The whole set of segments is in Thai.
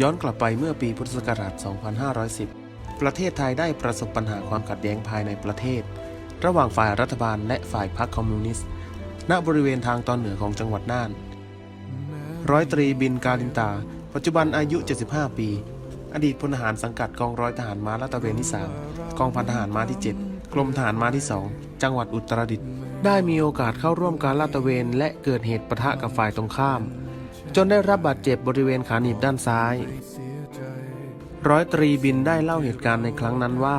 ย้อนกลับไปเมื่อปีพุทธศักราช 2510 ประเทศไทยได้ประสบปัญหาความขัดแย้งภายในประเทศ ระหว่างฝ่ายรัฐบาลและฝ่ายพรรคคอมมิวนิสต์ ณ บริเวณทางตอนเหนือของจังหวัดน่าน ร้อยตรีบินกาลินตา ปัจจุบันอายุ 75 ปี อดีตพลทหารสังกัดกองร้อยทหารม้าลาดตระเวนที่ 3 กองพันทหารม้าที่ 7 กรมทหารม้าที่ 2 จังหวัดอุตรดิตถ์ ได้มีโอกาสเข้าร่วมการลาดตระเวนและเกิดเหตุปะทะกับฝ่ายตรงข้าม จนได้รับบาดเจ็บบริเวณขาหนีบด้านซ้าย ร้อยตรีบินได้เล่าเหตุการณ์ในครั้งนั้นว่า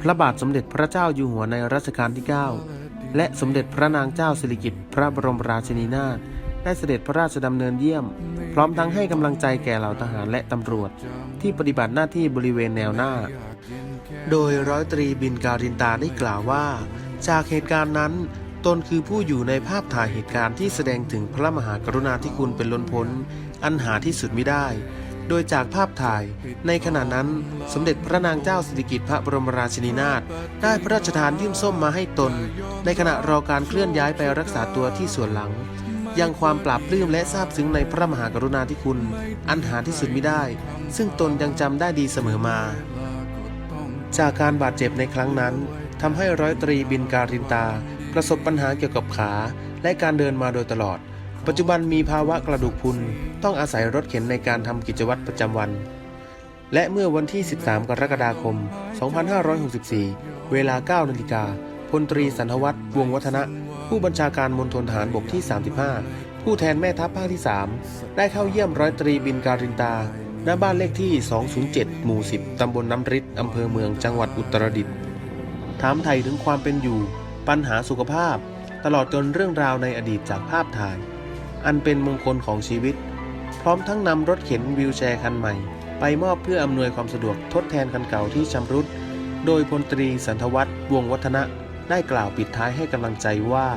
พระบาทสมเด็จพระเจ้าอยู่หัวในรัชกาลที่ 9 และสมเด็จพระนางเจ้าสิริกิติ์พระบรมราชินีนาถได้เสด็จพระราชดำเนินเยี่ยม พร้อมทั้งให้กำลังใจแก่เหล่าทหารและตำรวจ ที่ปฏิบัติหน้าที่บริเวณแนวหน้า โดยร้อยตรีบินการินตาได้กล่าวว่า จากเหตุการณ์นั้น ตนคือผู้อยู่ในภาพถ่ายเหตุการณ์ที่แสดงถึงพระมหากรุณาธิคุณเป็นล้นพ้น อันหาที่สุดไมิได้ โดยจากภาพถ่าย ในขณะนั้นสมเด็จพระนางเจ้าสิริกิติ์พระบรมราชินีนาถได้พระราชทานยื่นส้มมาให้ตน ในขณะรอการเคลื่อนย้ายไปรักษาตัวที่ส่วนหลัง ยังความปราบปลื้มและซาบซึ้งในพระมหากรุณาธิคุณ อันหาที่สุดไมิได้ ซึ่งตนยังจำได้ดีเสมอมา จากการบาดเจ็บในครั้งนั้นทำให้ร้อยตรีบินการินตา ประสบปัญหาเกี่ยวกับขา และการเดินมาโดยตลอด ปัจจุบันมีภาวะกระดูกพุน ต้องอาศัยรถเข็นในการทำกิจวัตรประจำวัน และเมื่อวันที่ 13 กรกฎาคม 2564 เวลา 9 นาฬิกาพลตรีสันทวัฒน์วงวัฒนะ ผู้บัญชาการมณฑลทหารบกที่ 35 ผู้แทนแม่ทัพภาคที่ 3 ได้เข้าเยี่ยมร้อยตรีบินการินตาณบ้านเลขที่ 207 หมู่ 10 ตำบลน้ำริดอำเภอเมืองจังหวัดอุตรดิตถ์ถามไทยถึงความเป็นอยู่ ปัญหาสุขภาพ ตลอดจนเรื่องราวในอดีตจากภาพถ่าย อันเป็นมงคลของชีวิต พร้อมทั้งนำรถเข็นวิวแชร์คันใหม่ ไปมอบเพื่ออำนวยความสะดวกทดแทนคันเก่าที่ชำรุด โดยพลตรีสันทวัฒน์วงวัฒนะได้กล่าวปิดท้ายให้กำลังใจว่า